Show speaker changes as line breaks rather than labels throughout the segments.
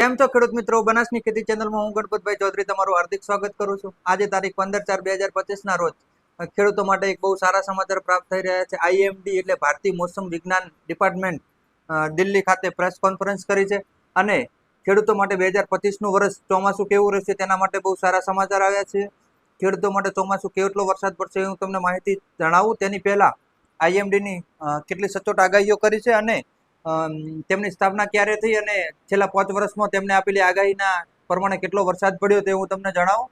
કેમ છો ખેડૂત મિત્રો? બનાસની ખેતી ચેનલમાં હું ગણપતભાઈ ચૌધરી તમારું હાર્દિક સ્વાગત કરું છું. આજે તારીખ પંદર ચાર બે હજાર પચીસના રોજ ખેડૂતો માટે એક બહુ સારા સમાચાર પ્રાપ્ત થઈ રહ્યા છે. આઈએમડી એટલે ભારતીય મોસમ વિજ્ઞાન ડિપાર્ટમેન્ટ દિલ્હી ખાતે પ્રેસ કોન્ફરન્સ કરી છે અને ખેડૂતો માટે બે હજાર પચીસનું વર્ષ ચોમાસું કેવું રહેશે તેના માટે બહુ સારા સમાચાર આવ્યા છે. ખેડૂતો માટે ચોમાસું કેટલો વરસાદ પડશે હું તમને માહિતી જણાવું. તેની પહેલાં આઈએમડીની કેટલી સચોટ આગાહીઓ કરી છે અને તેમની સ્થાપના ક્યારે થઈ અને છેલ્લા પાંચ વર્ષમાં તેમને આપેલી આગાહીના પ્રમાણે કેટલો વરસાદ પડ્યો તે હું તમને જણાવું.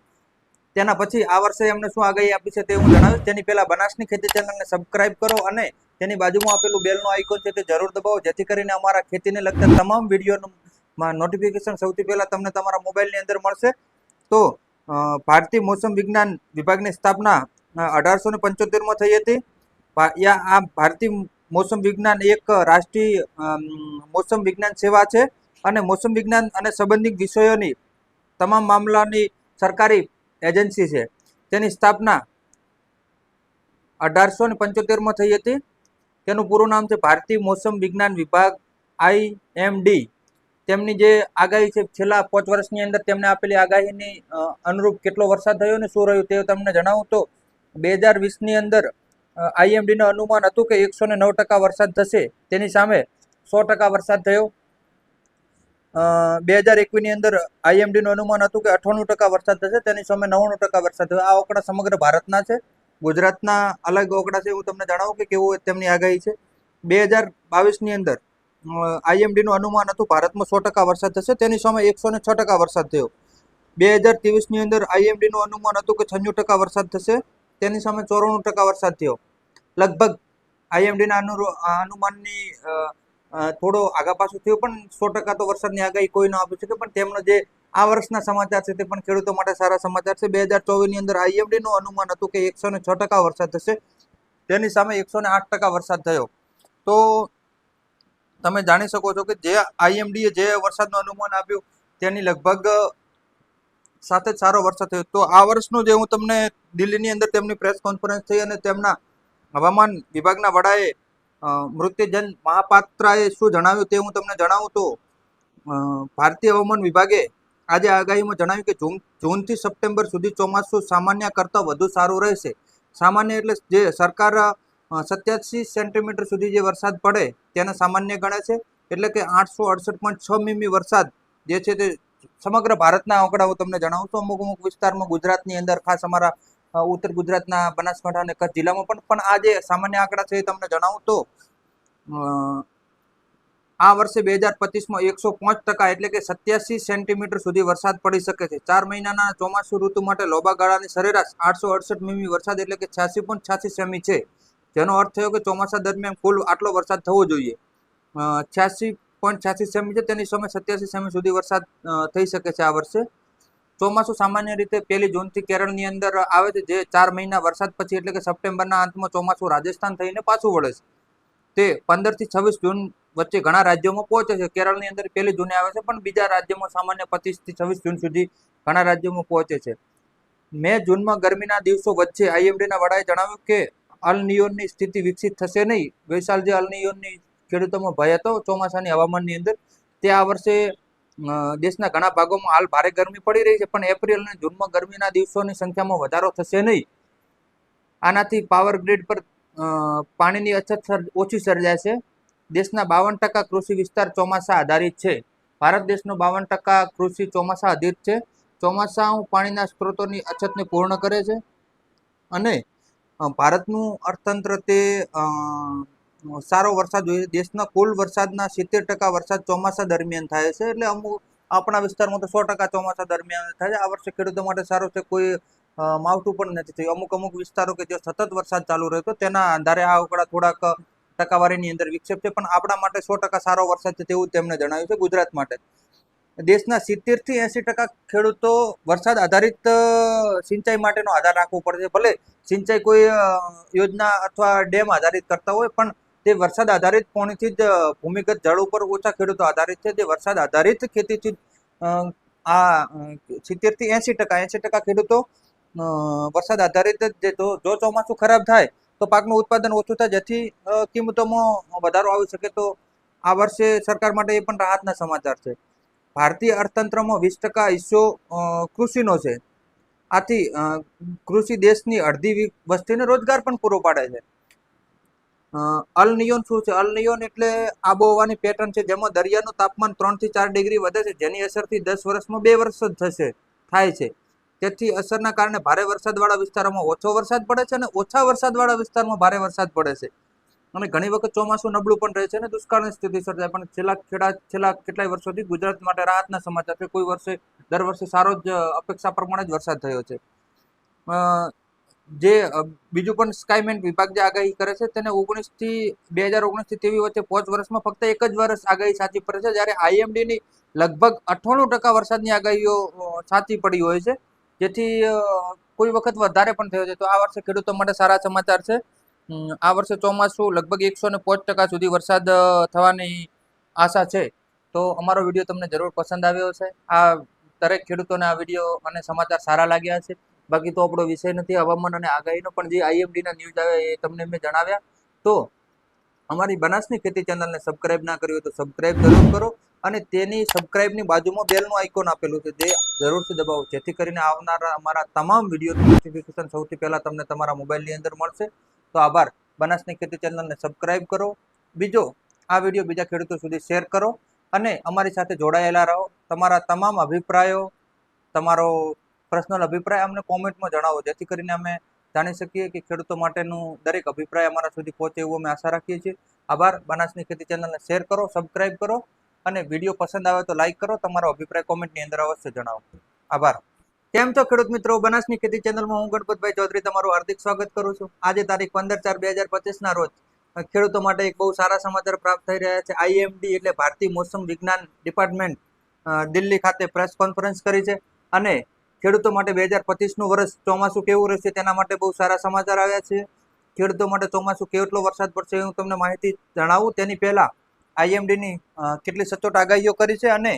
તેના પછી આ વર્ષે એમને શું આગાહી આપી છે તે હું જણાવીશ. તેની પહેલા બનાસની ખેતી ચેનલને સબસ્ક્રાઇબ કરો અને તેની બાજુમાં આપેલું બેલનું આઇકોન છે તે જરૂર દબાવો. જેથી કરીને અમારા ખેતીને લગતા તમામ વિડીયોનું નોટિફિકેશન સૌથી પહેલાં તમને તમારા મોબાઈલની અંદર મળશે. તો ભારતીય મોસમ વિજ્ઞાન વિભાગની સ્થાપના અઢારસો ને પંચોતેરમાં થઈ હતી. આ ભારતીય મોસમ વિજ્ઞાન એક રાષ્ટ્રીય મોસમ વિજ્ઞાન સેવા છે અને મોસમ વિજ્ઞાન અને સંબંધિત વિષયોની તમામ મામલાની સરકારી એજન્સી છે. તેની સ્થાપના અઢારસો ને પંચોતેરમાં થઈ હતી. તેનું પૂરું નામ છે ભારતીય મોસમ વિજ્ઞાન વિભાગ આઈએમડી તેમની જે આગાહી છે, છેલ્લા પાંચ વર્ષની અંદર તેમને આપેલી આગાહીની અનુરૂપ કેટલો વરસાદ થયો ને શું રહ્યું તે તમને જણાવું તો, બે હજાર વીસની અંદર આઈએમડીનું અનુમાન હતું કે એકસો ને નવ ટકા વરસાદ થશે. તેની સામે સો ટકા વરસાદ થયો. બે હજાર એકવીસની અંદર આઈએમડીનું અનુમાન હતું કે અઠ્ઠાણું ટકા વરસાદ થશે. તેની સામે નવ્વાણું ટકા વરસાદ થયો. આ આંકડા સમગ્ર ભારતના છે. ગુજરાતના અલગ આંકડા છે હું તમને જણાવું કે કેવું તેમની આગાહી છે. બે હજાર બાવીસની અંદર આઈએમડીનું અનુમાન હતું ભારતમાં સો ટકા વરસાદ થશે. તેની સામે એકસો ને છ ટકા વરસાદ થયો. બે હજાર ત્રેવીસની અંદર આઈએમડીનું અનુમાન હતું કે છન્નું ટકા વરસાદ થશે. તેની સામે ચોરાણું ટકા વરસાદ થયો. લગભગ આઈએમડીના અનુ અનુમાનની થોડો આગા પાછું થયું, પણ સો ટકા તો વરસાદની આગાહી કોઈ ન આપી શકે. પણ તેમનો જે આ વર્ષના સમાચાર છે તે પણ ખેડૂતો માટે સારા સમાચાર છે. બે હજાર ચોવીસની અંદર આઈએમડીનું અનુમાન હતું કે એકસો ને છ ટકા વરસાદ થશે. તેની સામે એકસો ને આઠ ટકા વરસાદ થયો. તો તમે જાણી શકો છો કે જે આઈએમડીએ જે વરસાદનું અનુમાન આપ્યું, તેની લગભગ સાથે જ સારો વરસાદ થયો. તો આ વર્ષનું જે હું તમને દિલ્હીની અંદર તેમની પ્રેસ કોન્ફરન્સ થઈ અને તેમના હવામાન વિભાગના વડાએ મૃત્યુજન મહાપાત્રાએ શું જણાવ્યું તે હું તમને જણાવું તો ભારતીય હવામાન વિભાગે આજે આગાહીમાં જણાવ્યું કે જૂન, જૂનથી સપ્ટેમ્બર સુધી ચોમાસું સામાન્ય કરતાં વધુ સારું રહેશે. સામાન્ય એટલે જે સરકાર સત્યાસી સેન્ટીમીટર સુધી જે વરસાદ પડે તેને સામાન્ય ગણે છે. એટલે કે આઠસો અડસઠ પોઈન્ટ છ મીમી વરસાદ જે છે તે સમગ્ર ભારતના આંકડા હું તમને જણાવું તો અમુક અમુક વિસ્તારમાં ગુજરાતની અંદર ખાસ અમારા ઉત્તર ગુજરાતના બનાસકાંઠા અને કચ્છ જિલ્લામાં પણ પણ આ જે સામાન્ય આંકડા છે એ તમને જણાવું તો આ વર્ષે બે હજાર પચીસમાં એકસો પાંચ ટકા એટલે કે સત્યાસી સેન્ટીમીટર સુધી વરસાદ પડી શકે છે. ચાર મહિનાના ચોમાસુ ઋતુ માટે લોબા ગાળાની સરેરાશ આઠસો અડસઠ મીમી વરસાદ એટલે કે છ્યાસી પોઈન્ટ છ્યાસી સેમી છે. જેનો અર્થ થયો કે ચોમાસા દરમિયાન કુલ આટલો વરસાદ થવો જોઈએ. છ્યાસી પોઈન્ટ છ્યાસી સેમી છે, તેની સામે સત્યાસી સેમી સુધી વરસાદ થઈ શકે છે આ વર્ષે. ચોમાસું સામાન્ય રીતે પહેલી જૂનથી કેરળની અંદર આવે છે, જે ચાર મહિના વરસાદ પછી એટલે કે સપ્ટેમ્બરના અંતમાં ચોમાસું રાજસ્થાન થઈને પાછું વળે છે. તે પંદરથી છવ્વીસ જૂન વચ્ચે ઘણા રાજ્યોમાં પહોંચે છે. કેરળની અંદર પહેલી જૂને આવે છે, પણ બીજા રાજ્યોમાં સામાન્ય પચીસથી છવ્વીસ જૂન સુધી ઘણા રાજ્યોમાં પહોંચે છે. મે જૂનમાં ગરમીના દિવસો વચ્ચે આઈએમડીના વડાએ જણાવ્યું કે અલનિયોનની સ્થિતિ વિકસિત થશે નહીં. વૈશાલ જે અલનિયોનની ખેડૂતોમાં ભય હતો ચોમાસાની હવામાનની અંદર, તે આ વર્ષે દેશના ઘણા ભાગોમાં હાલ ભારે ગરમી પડી રહી છે, પણ એપ્રિલ અને જૂનમાં ગરમીના દિવસોની સંખ્યામાં વધારો થશે નહીં. આનાથી પાવર ગ્રીડ પર પાણીની અછત ઓછી સર્જાય છે. દેશના બાવન ટકા કૃષિ વિસ્તાર ચોમાસા આધારિત છે. ભારત દેશનો બાવન ટકા કૃષિ ચોમાસા આધારિત છે. ચોમાસા પાણીના સ્ત્રોતોની અછતને પૂર્ણ કરે છે. અને ભારતનું અર્થતંત્ર તે સારો વરસાદ જોઈએ દેશના કુલ વરસાદના સિત્તેર ટકા વરસાદ ચોમાસા દરમિયાન થાય છે. એટલે અમુક આપણા વિસ્તારમાં તો સો ટકા ચોમાસા દરમિયાન થાય છે. આ વર્ષે ખેડૂતો માટે સારું છે. કોઈ માવઠું પણ નથી થયું. અમુક અમુક વિસ્તારો કે જે સતત વરસાદ ચાલુ રહ્યો તેના આધારે આ આંકડા થોડાક ટકાવારીની અંદર વિક્ષેપ છે. પણ આપણા માટે સો ટકા સારો વરસાદ છે તેવું તેમણે જણાવ્યું છે ગુજરાત માટે. દેશના સિત્તેરથી એંસી ટકા ખેડૂતો વરસાદ આધારિત સિંચાઈ માટેનો આધાર રાખવો પડશે ભલે સિંચાઈ કોઈ યોજના અથવા ડેમ આધારિત કરતા હોય, પણ તે વરસાદ આધારિત પોણીથી જ ભૂમિગત જળ ઉપર ઓછા ખેડૂતો આધારિત છે. તે વરસાદ આધારિત ખેતીથી આ સિત્તેરથી એંશી ટકા એંશી ટકા ખેડૂતો વરસાદ આધારિત જ જો ચોમાસું ખરાબ થાય તો પાકનું ઉત્પાદન ઓછું થાય. જેથી કિંમતોમાં વધારો આવી શકે તો આ વર્ષે સરકાર માટે એ પણ રાહતના સમાચાર છે. ભારતીય અર્થતંત્રમાં વીસ ટકા હિસ્સો કૃષિનો છે. આથી કૃષિ દેશની અડધી વસ્તીને રોજગાર પણ પૂરો પાડે છે. અ, અલ નિયોન શું છે? અલ નિયોન એટલે આબોહવાની પેટર્ન છે જેમાં દરિયાનું તાપમાન ત્રણથી ચાર ડિગ્રી વધે છે. જેની અસરથી દસ વર્ષમાં બે વર્ષ જ થશે થાય છે. તેથી અસરના કારણે ભારે વરસાદવાળા વિસ્તારોમાં ઓછો વરસાદ પડે છે અને ઓછા વરસાદવાળા વિસ્તારમાં ભારે વરસાદ પડે છે. અને ઘણી વખત ચોમાસું નબળું પણ રહે છે અને દુષ્કાળની સ્થિતિ સર્જાય. પણ છેલ્લા ખેડા છેલ્લા કેટલાય વર્ષોથી ગુજરાત માટે રાહતના સમાચાર છે. કોઈ વર્ષે દર વર્ષે સારો જ અપેક્ષા પ્રમાણે જ વરસાદ થયો છે. જે બીજું પણ સ્કાયમેન્ટ વિભાગ જે આગાહી કરે છે તેને ઓગણીસથી બે હજાર ઓગણીસથી તેવી વચ્ચે પાંચ વર્ષમાં ફક્ત એક જ વર્ષ આગાહી સાચી પડે છે, જ્યારે IMD ની લગભગ અઠ્ઠાણું ટકા વરસાદની આગાહીઓ સાચી પડી હોય છે. જેથી કોઈ વખત વધારે પણ થયો છે. તો આ વર્ષે ખેડૂતો માટે સારા સમાચાર છે. આ વર્ષે ચોમાસું લગભગ એકસો ને પાંચ ટકા સુધી વરસાદ થવાની આશા છે. તો અમારો વીડિયો તમને જરૂર પસંદ આવ્યો છે આ દરેક ખેડૂતોને આ વીડિયો અને સમાચાર સારા લાગ્યા છે બાકી તો આપણો વિષય નથી હવામાન અને આગાહીનો, પણ જે આઈએમડીના ન્યૂઝ આવે એ તમને મેં જણાવ્યા. તો અમારી બનાસની ખેતી ચેનલને સબસ્ક્રાઇબ ના કરી હોય તો સબસ્ક્રાઇબ જરૂર કરો અને તેની સબસ્ક્રાઇબની બાજુમાં બેલનું આઇકોન આપેલું છે જે જરૂરથી દબાવો. જેથી કરીને આવનારા અમારા તમામ વીડિયો નોટિફિકેશન સૌથી પહેલાં તમને તમારા મોબાઈલની અંદર મળશે. તો આભાર. બનાસની ખેતી ચેનલને સબસ્ક્રાઇબ કરો. બીજો, આ વીડિયો બીજા ખેડૂતો સુધી શેર કરો અને અમારી સાથે જોડાયેલા રહો. તમારા તમામ અભિપ્રાયો, તમારો પર્સનલ અભિપ્રાય અમને કોમેન્ટમાં જણાવો. જેથી કરીને અમે જાણી શકીએ કે ખેડૂતો માટેનું દરેક અભિપ્રાય અમારા સુધી પહોંચે એવું અમે આશા રાખીએ છીએ. આભાર. બનાસની ખેતી ચેનલને શેર કરો, સબસ્ક્રાઇબ કરો અને વીડિયો પસંદ આવે તો લાઈક કરો. તમારો અભિપ્રાય કોમેન્ટની અંદર અવશ્ય જણાવો. આભાર. કેમ છો ખેડૂત મિત્રો? બનાસની ખેતી ચેનલમાં હું ગણપતભાઈ ચૌધરી તમારું હાર્દિક સ્વાગત કરું છું. આજે તારીખ પંદર ચાર બે હજાર પચીસના રોજ ખેડૂતો માટે એક બહુ સારા સમાચાર પ્રાપ્ત થઈ રહ્યા છે. આઈએમડી એટલે ભારતીય મોસમ વિજ્ઞાન ડિપાર્ટમેન્ટ દિલ્હી ખાતે પ્રેસ કોન્ફરન્સ કરી છે અને ખેડૂતો માટે બે હજાર પચીસનું વર્ષ ચોમાસું કેવું રહેશે તેના માટે બહુ સારા સમાચાર આવ્યા છે. ખેડૂતો માટે ચોમાસું કેટલો વરસાદ પડશે હું તમને માહિતી જણાવું. તેની પહેલા આઈએમડીની કેટલી સચોટ આગાહીઓ કરી છે અને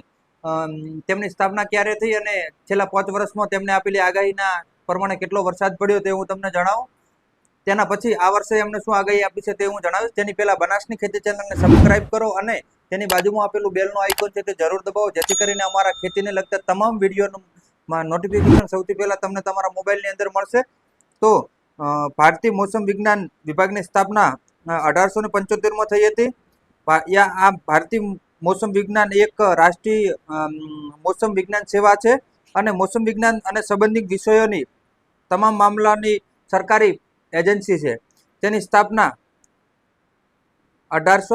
તેમની સ્થાપના ક્યારે થઈ અને છેલ્લા પાંચ વર્ષમાં તેમને આપેલી આગાહીના પ્રમાણે કેટલો વરસાદ પડ્યો તે હું તમને જણાવું. તેના પછી આ વર્ષે એમને શું આગાહી આપી છે તે હું જણાવીશ. તેની પહેલા બનાસની ખેતી ચેનલને સબસ્ક્રાઇબ કરો અને તેની બાજુમાં આપેલું બેલનું આઇકોન છે તે જરૂર દબાવો. જેથી કરીને અમારા ખેતીને લગતા તમામ વિડીયોનું નોટિફિકેશન સૌથી પહેલા તમને તમારા મોબાઈલની અંદર મળશે. તો ભારતીય મોસમ વિજ્ઞાન વિભાગની સ્થાપના અઢારસો ને પંચોતેરમાં થઈ હતી. આ ભારતીય મોસમ વિજ્ઞાન એક રાષ્ટ્રીય મોસમ વિજ્ઞાન સેવા છે. અને મોસમ વિજ્ઞાન અને સંબંધિત વિષયોની તમામ મામલાની સરકારી એજન્સી છે. તેની સ્થાપના અઢારસો